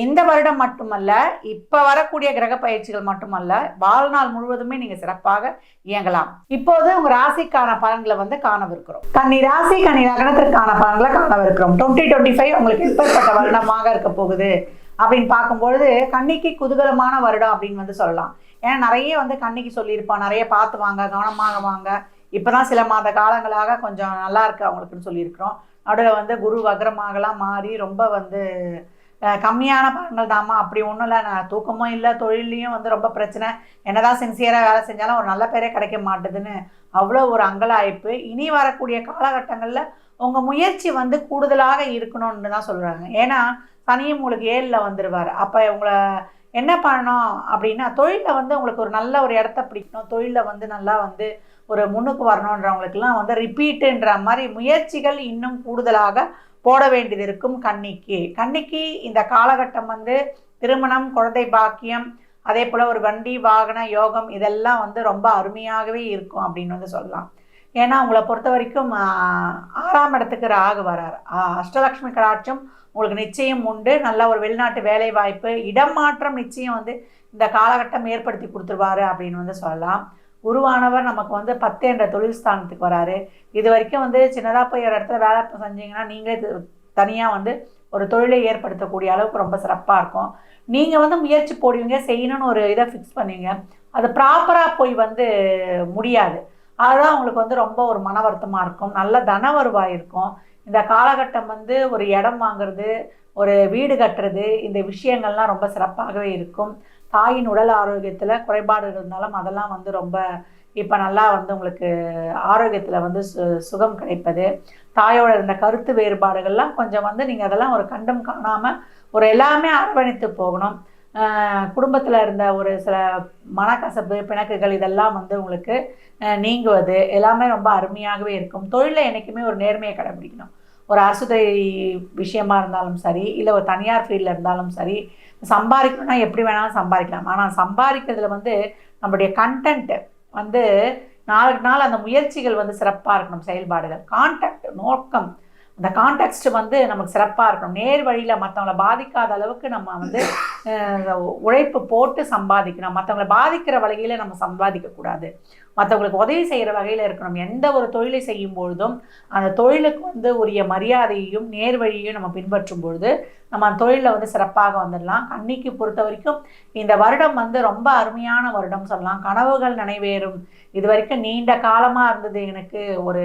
இந்த வருடம் மட்டுமல்ல இப்போ வரக்கூடிய கிரக பயிற்சிகள் மட்டுமல்ல வாழ்நாள் முழுவதுமே நீங்கள் சிறப்பாக இயங்கலாம். இப்போது உங்கள் ராசிக்கான பலன்களை வந்து காணவிருக்கிறோம். கன்னி ராசி கன்னி லக்னத்திற்கான பலன்களை காணவிருக்கிறோம். டுவெண்ட்டி டுவெண்ட்டி ஃபைவ் உங்களுக்கு எப்பேற்பட்ட வருடமாக இருக்க போகுது அப்படின்னு பார்க்கும்பொழுது கன்னிக்கு குதூகலமான வருடம் அப்படின்னு வந்து சொல்லலாம். ஏன்னா நிறைய வந்து கன்னிக்கு சொல்லியிருப்பான் நிறைய பார்த்து வாங்க கவனமாக வாங்க. இப்பதான் சில மாத காலங்களாக கொஞ்சம் நல்லா இருக்கு அவங்களுக்குன்னு சொல்லியிருக்கிறோம். நடுவில் வந்து குரு வக்ரமாகலாம் மாறி ரொம்ப வந்து கம்மியான பலன்கள் தாம்மா. அப்படி ஒன்றும் இல்லை. நான் தூக்கமும் இல்லை தொழிலையும் வந்து ரொம்ப பிரச்சனை. என்னதான் சின்சியராக வேலை செஞ்சாலும் ஒரு நல்ல பேரே கிடைக்க மாட்டுதுன்னு அவ்வளோ ஒரு அங்கலாய்ப்பு. இனி வரக்கூடிய காலகட்டங்களில் உங்கள் முயற்சி வந்து கூடுதலாக இருக்கணும்னு தான் சொல்கிறாங்க ஏன்னா சனியும் உங்களுக்கு ஏழில் வந்துடுவார் அப்போ உங்களை என்ன பண்ணணும் அப்படின்னா தொழிலில் வந்து உங்களுக்கு ஒரு நல்ல ஒரு இடத்த பிடிக்கணும். தொழிலில் வந்து நல்லா வந்து ஒரு முன்னுக்கு வரணுன்றவங்களுக்கெல்லாம் வந்து ரிப்பீட்டுன்ற மாதிரி முயற்சிகள் இன்னும் கூடுதலாக போட வேண்டியது இருக்கும் கன்னிக்கு. கன்னிக்கு இந்த காலகட்டம் வந்து திருமணம் குழந்தை பாக்கியம் அதே போல் ஒரு வண்டி வாகன யோகம் இதெல்லாம் வந்து ரொம்ப அருமையாகவே இருக்கும் அப்படின்னு வந்து சொல்லலாம். ஏன்னா உங்களை பொறுத்த வரைக்கும் ஆறாம் இடத்துக்கு ராகு வரார். அஷ்டலக்ஷ்மி கடாட்சம் உங்களுக்கு நிச்சயம் உண்டு. நல்ல ஒரு வெளிநாட்டு வேலை வாய்ப்பு இடம் மாற்றம் நிச்சயம் வந்து இந்த காலகட்டம் ஏற்படுத்தி கொடுத்துருவாரு அப்படின்னு வந்து சொல்லலாம். குருவானவர் நமக்கு வந்து பத்து என்ற தொழில் ஸ்தானத்துக்கு வராரு. இது வரைக்கும் வந்து சின்னதாக போய் ஒரு இடத்துல வேலை செஞ்சீங்கன்னா நீங்களே தனியாக வந்து ஒரு தொழிலை ஏற்படுத்தக்கூடிய அளவுக்கு ரொம்ப சிறப்பாக இருக்கும். நீங்கள் வந்து முயற்சி போடுவீங்க செய்யணும்னு ஒரு இதை ஃபிக்ஸ் பண்ணுவீங்க அது ப்ராப்பராக போய் வந்து முடியாது. அதுதான் உங்களுக்கு வந்து ரொம்ப ஒரு மன வருத்தமாக இருக்கும். நல்ல தன வருவாய் இருக்கும். இந்த காலகட்டம் வந்து ஒரு இடம் வாங்குறது ஒரு வீடு கட்டுறது இந்த விஷயங்கள்லாம் ரொம்ப சிறப்பாகவே இருக்கும். தாயின் உடல் ஆரோக்கியத்தில் குறைபாடு இருந்தாலும் அதெல்லாம் வந்து ரொம்ப இப்போ நல்லா வந்து உங்களுக்கு ஆரோக்கியத்தில் வந்து சு சுகம் கிடைப்பது. தாயோட இருந்த கருத்து வேறுபாடுகள்லாம் கொஞ்சம் வந்து நீங்கள் அதெல்லாம் ஒரு கண்டம் காணாமல் ஒரு எல்லாமே அரவணைத்து போகணும். குடும்பத்தில் இருந்த ஒரு சில மனக்கசப்பு பிணக்குகள் இதெல்லாம் வந்து உங்களுக்கு நீங்குவது எல்லாமே ரொம்ப அருமையாகவே இருக்கும். தொழிலில் என்றைக்குமே ஒரு நேர்மையை கடைபிடிக்கணும். ஒரு அரசுத்துறை விஷயமா இருந்தாலும் சரி இல்லை ஒரு தனியார் ஃபீல்டில் இருந்தாலும் சரி சம்பாதிக்கணும்னா எப்படி வேணாலும் சம்பாதிக்கலாம். ஆனால் சம்பாதிக்கிறதுல வந்து நம்மளுடைய கண்டென்ட்டு வந்து நாளுக்கு நாள் அந்த முயற்சிகள் வந்து சிறப்பாக இருக்கணும் செயல்பாடுகள். கான்டாக்ட் நோக்கம் அந்த கான்டெக்ட் வந்து நமக்கு சிறப்பாக இருக்கணும். நேர் வழியில் மற்றவங்கள பாதிக்காத அளவுக்கு நம்ம வந்து உழைப்பு போட்டு சம்பாதிக்கணும். மற்றவங்கள பாதிக்கிற வகையில் நம்ம சம்பாதிக்கக்கூடாது மற்றவங்களுக்கு உதவி செய்கிற வகையில் இருக்கணும். எந்த ஒரு தொழிலை செய்யும் பொழுதும் அந்த தொழிலுக்கு வந்து உரிய மரியாதையையும் நேர் வழியையும் நம்ம பின்பற்றும் பொழுது நம்ம அந்த தொழிலில் வந்து சிறப்பாக வந்துடலாம். கன்னிக்கு பொறுத்த வரைக்கும் இந்த வருடம் வந்து ரொம்ப அருமையான வருடம் சொல்லலாம். கனவுகள் நினைவேறும். இது வரைக்கும் நீண்ட காலமாக இருந்தது எனக்கு ஒரு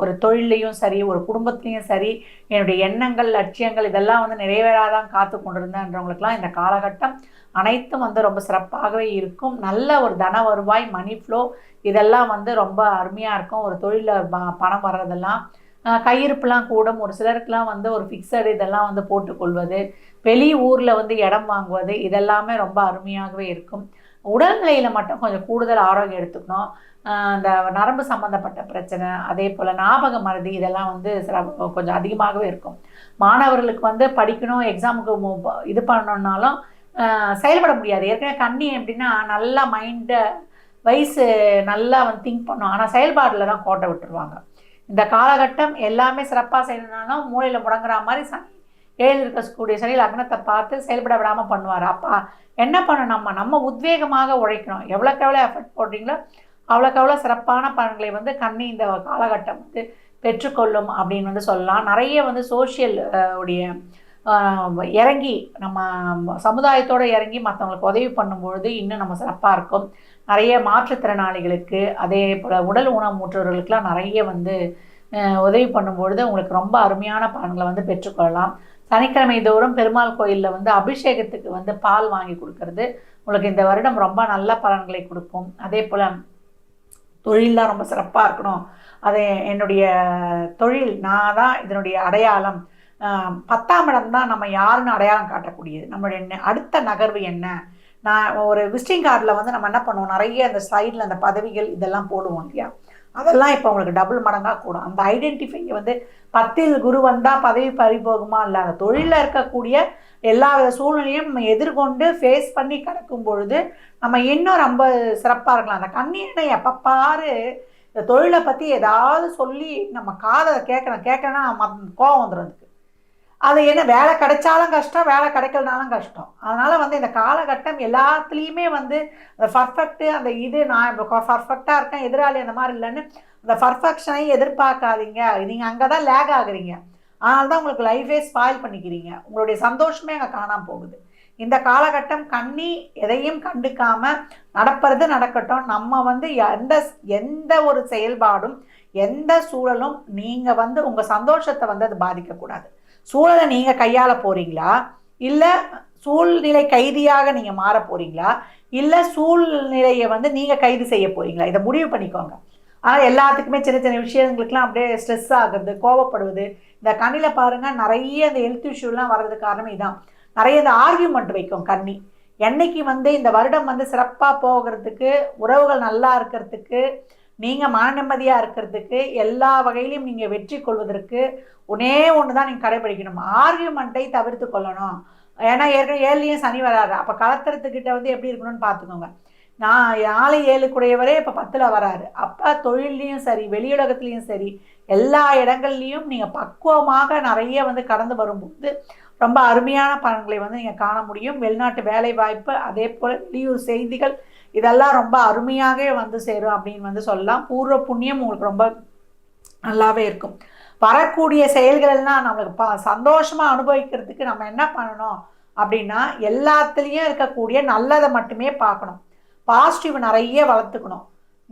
ஒரு தொழிலையும் சரி ஒரு குடும்பத்துலேயும் சரி என்னுடைய எண்ணங்கள் லட்சியங்கள் இதெல்லாம் வந்து நிறைவேறாதான் காத்து கொண்டிருந்தேன்றவங்களுக்குலாம் இந்த காலகட்டம் அனைத்தும் வந்து ரொம்ப சிறப்பாகவே இருக்கும். நல்ல ஒரு தன வருவாய் மணி ஃப்ளோ இதெல்லாம் வந்து ரொம்ப அருமையாக இருக்கும். ஒரு தொழிலில் பணம் வர்றதெல்லாம் கையிருப்புலாம் கூடும். ஒரு சிலருக்குலாம் வந்து ஒரு ஃபிக்ஸடு இதெல்லாம் வந்து போட்டுக்கொள்வது வெளி ஊரில் வந்து இடம் வாங்குவது இதெல்லாமே ரொம்ப அருமையாகவே இருக்கும். உடல்நிலையில் மட்டும் கொஞ்சம் கூடுதல் ஆரோக்கியம் எடுத்துக்கணும். அந்த நரம்பு சம்மந்தப்பட்ட பிரச்சனை அதே போல் ஞாபக மருதி இதெல்லாம் வந்து சில கொஞ்சம் அதிகமாகவே இருக்கும். மாணவர்களுக்கு வந்து படிக்கணும் எக்ஸாமுக்கு இது பண்ணணுன்னாலும் செயல்பட முடியாது. ஏற்கனவே கண்ணி எப்படின்னா நல்லா மைண்டை வயசு நல்லா வந்து திங்க் பண்ணும். ஆனால் செயல்பாடில் தான் கோட்டை விட்டுருவாங்க. இந்த காலகட்டம் எல்லாமே சிறப்பாக செய்யணும்னாலும் மூளையில் முடங்குற மாதிரி சனி ஏழு இருக்கக்கூடிய சனி லக்னத்தை பார்த்து செயல்பட விடாமல் பண்ணுவார். அப்பா என்ன பண்ணணும் நம்ம? நம்ம உத்வேகமாக உழைக்கணும். எவ்வளோக்கு எவ்வளோ எஃபர்ட் போடுறீங்களோ அவ்வளோக்கு அவ்வளோ சிறப்பான பலன்களை வந்து கண்ணி இந்த காலகட்டம் வந்து பெற்றுக்கொள்ளும் அப்படின்னு வந்து சொல்லலாம். நிறைய வந்து சோஷியல் உடைய இறங்கி நம்ம சமுதாயத்தோடு இறங்கி மற்றவங்களுக்கு உதவி பண்ணும்பொழுது இன்னும் நம்ம சிறப்பாக இருக்கும். நிறைய மாற்றுத்திறனாளிகளுக்கு அதே போல் உடல் ஊனமுற்றவர்களுக்கெல்லாம் நிறைய வந்து உதவி பண்ணும்பொழுது உங்களுக்கு ரொம்ப அருமையான பலன்களை வந்து பெற்றுக்கொள்ளலாம். சனிக்கிழமை தோறும் பெருமாள் கோயிலில் வந்து அபிஷேகத்துக்கு வந்து பால் வாங்கி கொடுக்கறது. உங்களுக்கு இந்த வருடம் ரொம்ப நல்ல பலன்களை கொடுக்கும். அதே போல் தொழிலெலாம் ரொம்ப சிறப்பாக இருக்கணும். அது என்னுடைய தொழில். நான் தான் இதனுடைய அடையாளம். பத்தாம் இடம் தான் நம்ம யாருன்னு அடையாளம் காட்டக்கூடியது. நம்மளுடைய என்ன அடுத்த நகர்வு என்ன? நான் ஒரு விசிட்டிங் கார்டில் வந்து நம்ம என்ன பண்ணுவோம்? நிறைய அந்த சைடில் அந்த பதவிகள் இதெல்லாம் போடுவோம் இல்லையா? அதெல்லாம் இப்போ அவங்களுக்கு டபுள் மடங்காக கூடும். அந்த ஐடென்டிஃபை வந்து பத்தில் குரு வந்தால் பதவி பறிபோகுமா இல்லை அந்த தொழிலில் இருக்கக்கூடிய எல்லா வித சூழ்நிலையும் நம்ம எதிர்கொண்டு ஃபேஸ் பண்ணி கிடக்கும் பொழுது நம்ம இன்னும் ரொம்ப சிறப்பாக இருக்கலாம். அந்த கண்ணீரை எப்போ பாரு இந்த தொழிலை பற்றி ஏதாவது சொல்லி நம்ம காதை கேட்கணும். கேட்கணும்னா மத் கோவம் வந்துடும் அதுக்கு. அது என்ன வேலை கிடைச்சாலும் கஷ்டம் வேலை கிடைக்கலனாலும் கஷ்டம். அதனால் வந்து இந்த காலகட்டம் எல்லாத்துலேயுமே வந்து அந்த பர்ஃபெக்ட்டு அந்த இது நான் இப்போ பர்ஃபெக்டாக இருக்கேன் எதிராளி அந்த மாதிரி இல்லைன்னு அந்த பர்ஃபெக்ஷனையும் எதிர்பார்க்காதீங்க. நீங்கள் அங்கே தான் லேக் ஆகுறீங்க. அதனால தான் உங்களுக்கு லைஃபே ஸ்பாயில் பண்ணிக்கிறீங்க. உங்களுடைய சந்தோஷமே அங்கே காணாமல் போகுது. இந்த காலகட்டம் கண்ணி எதையும் கண்டுக்காம நடப்பது நடக்கட்டும். நம்ம வந்து எந்த எந்த ஒரு செயல்பாடும் எந்த சூழலும் நீங்கள் வந்து உங்கள் சந்தோஷத்தை வந்து அது பாதிக்கக்கூடாது. சூழலை நீங்கள் கையாள போகிறீங்களா இல்லை சூழ்நிலை கைதியாக நீங்கள் மாற போகிறீங்களா இல்லை சூழ்நிலையை வந்து நீங்கள் கைது செய்ய போகிறீங்களா இதை முடிவு பண்ணிக்கோங்க. ஆனால் எல்லாத்துக்குமே சின்ன சின்ன விஷயங்களுக்குலாம் அப்படியே ஸ்ட்ரெஸ் ஆகுறது கோவப்படுவது. இந்த கண்ணில் பாருங்கள் நிறைய இந்த ஹெல்த் இஷ்யூலாம் வர்றதுக்கு காரணம் இதான். நிறைய இந்த ஆர்கியூமெண்ட் வைக்கும் கண்ணி. என்னைக்கு வந்து இந்த வருடம் வந்து சிறப்பாக போகிறதுக்கு உறவுகள் நல்லா இருக்கிறதுக்கு நீங்கள் மன நிம்மதியாக இருக்கிறதுக்கு எல்லா வகையிலையும் நீங்கள் வெற்றி கொள்வதற்கு ஒன்னே ஒன்று தான் நீங்கள் கடைபிடிக்கணும் ஆர்கியூமெண்ட்டை தவிர்த்து கொள்ளணும். ஏன்னா ஏற்கனவே ஏழுலேயும் சனி வராரு. அப்போ கலத்துறதுக்கிட்ட வந்து எப்படி இருக்கணும்னு பார்த்துக்கோங்க நான் நாலு ஏழுக்குடையவரே இப்போ பத்தில் வராரு. அப்போ தொழில்லையும் சரி வெளியுலகத்துலேயும் சரி எல்லா இடங்கள்லையும் நீங்கள் பக்குவமாக நிறைய வந்து கடந்து வரும்போது ரொம்ப அருமையான பலன்களை வந்து நீங்கள் காண முடியும். வெளிநாட்டு வேலை வாய்ப்பு அதே போல் வெளியூர் செய்திகள் இதெல்லாம் ரொம்ப அருமையாகவே வந்து சேரும் அப்படின்னு வந்து சொல்லலாம். பூர்வ புண்ணியம் உங்களுக்கு ரொம்ப நல்லாவே இருக்கும். வரக்கூடிய செயல்கள் எல்லாம் நம்மளுக்கு ப சந்தோஷமாக அனுபவிக்கிறதுக்கு நம்ம என்ன பண்ணணும் அப்படின்னா எல்லாத்துலேயும் இருக்கக்கூடிய நல்லதை மட்டுமே பார்க்கணும். பாசிட்டிவ் நிறைய வளர்த்துக்கணும்.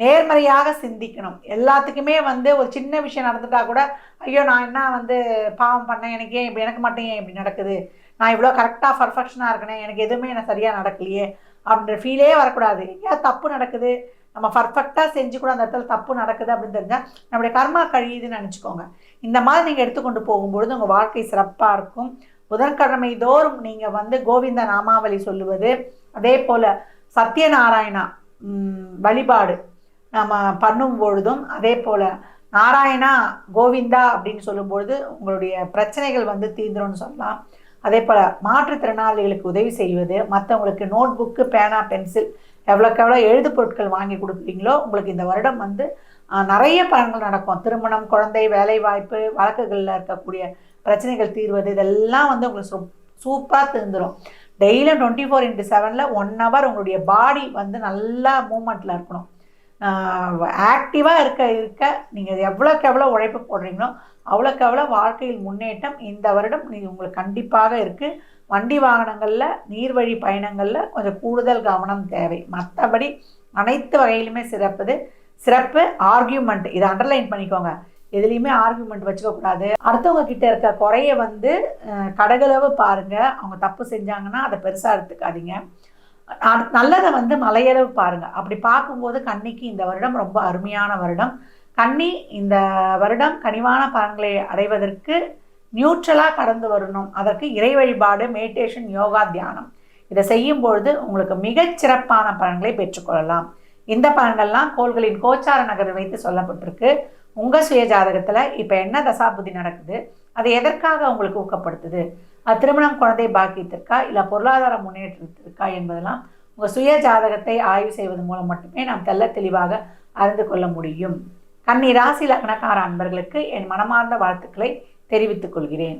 நேர்மறையாக சிந்திக்கணும். எல்லாத்துக்குமே வந்து ஒரு சின்ன விஷயம் நடந்துட்டா கூட ஐயோ நான் என்ன வந்து பாவம் பண்ணேன்? எனக்கு ஏன் இப்படி எனக்கு மட்டும் ஏன் இப்படி நடக்குது? நான் இவ்வளோ கரெக்டாக பர்ஃபெக்ஷனாக இருக்கனே எனக்கு எதுவுமே எனக்கு சரியாக நடக்கலையே அப்படின்ற ஃபீலே வரக்கூடாது. ஏன் தப்பு நடக்குது. நம்ம பர்ஃபெக்டாக செஞ்சு கூட அந்த இடத்துல தப்பு நடக்குது அப்படின்னு தெரிஞ்சால் நம்முடைய கர்மா கழியுதுன்னு நினச்சிக்கோங்க. இந்த மாதிரி நீங்கள் எடுத்துக்கொண்டு போகும்பொழுது உங்கள் வாழ்க்கை சிறப்பாக இருக்கும். புதன்கிழமை தோறும் நீங்கள் வந்து கோவிந்த நாமாவளி சொல்லுவது அதே போல் சத்யநாராயணா வழிபாடு நம்ம பண்ணும் பொழுதும் அதே போல் நாராயணா கோவிந்தா அப்படின்னு சொல்லும்பொழுது உங்களுடைய பிரச்சனைகள் வந்து தீந்துரும்னு சொல்லலாம். அதே போல் மாற்றுத்திறனாளிகளுக்கு உதவி செய்வது மற்றவங்களுக்கு நோட் புக்கு பேனா பென்சில் எவ்வளோக்கு எவ்வளோ எழுது பொருட்கள் வாங்கி கொடுக்குறீங்களோ உங்களுக்கு இந்த வருடம் வந்து நிறைய பலன்கள் நடக்கும். திருமணம் குழந்தை வேலை வாய்ப்பு வழக்குகளில் இருக்கக்கூடிய பிரச்சனைகள் தீர்வது இதெல்லாம் வந்து உங்களுக்கு சூப்பராக தீர்ந்துடும் டெய்லியும் டுவெண்ட்டி ஃபோர் இன்ட்டு செவனில் ஒன் ஹவர் உங்களுடைய பாடி வந்து நல்லா மூமெண்ட்டில் இருக்கணும். ஆக்டிவாக இருக்க இருக்க நீங்கள் எவ்வளோக்கு எவ்வளோ உழைப்பு போடுறீங்களோ அவ்வளோக்கு எவ்வளோ வாழ்க்கையில் முன்னேற்றம் இந்த வருடம் நீங்கள் உங்களுக்கு கண்டிப்பாக இருக்குது வண்டி வாகனங்களில் நீர்வழி பயணங்களில் கொஞ்சம் கூடுதல் கவனம் தேவை. மற்றபடி அனைத்து வகையிலுமே சிறப்புது சிறப்பு ஆர்கியூமெண்ட் இதை அண்டர்லைன் பண்ணிக்கோங்க. எதுலேயுமே ஆர்கியூமெண்ட் வச்சுக்கக்கூடாது அடுத்தவங்க கிட்ட இருக்க குறைய வந்து கடகளவு பாருங்கள் அவங்க தப்பு செஞ்சாங்கன்னா அதை பெருசாக எடுத்துக்காதீங்க. நல்லதை வந்து மலையளவு பாருங்கள் அப்படி பார்க்கும்போது கன்னிக்கு இந்த வருடம் ரொம்ப அருமையான வருடம். கன்னி இந்த வருடம் கனிவான பலன்களை அடைவதற்கு நியூட்ரலாக கடந்து வரணும். அதற்கு இறை வழிபாடு மெடிடேஷன் யோகா தியானம். இதை செய்யும் பொழுது உங்களுக்கு மிகச் சிறப்பான பலன்களை பெற்றுக்கொள்ளலாம் இந்த பலன்கள்லாம் கோள்களின் கோச்சார நகர் வைத்து சொல்லப்பட்டிருக்கு. உங்கள் சுய ஜாதகத்தில் இப்போ என்ன தசாபுதி நடக்குது? அது எதற்காக உங்களுக்கு ஊக்கப்படுத்துது? திருமணம் குழந்தை பாக்கியத்திற்கா இல்லை பொருளாதார முன்னேற்றத்திற்கா என்பதெல்லாம் உங்கள் சுய ஜாதகத்தை ஆய்வு செய்வதன் மூலம் மட்டுமே நாம் தெள்ள தெளிவாக அறிந்து கொள்ள முடியும். கன்னி ராசி லக்னக்கார அன்பர்களுக்கு என் மனமார்ந்த வாழ்த்துக்களை தெரிவித்துக் கொள்கிறேன்.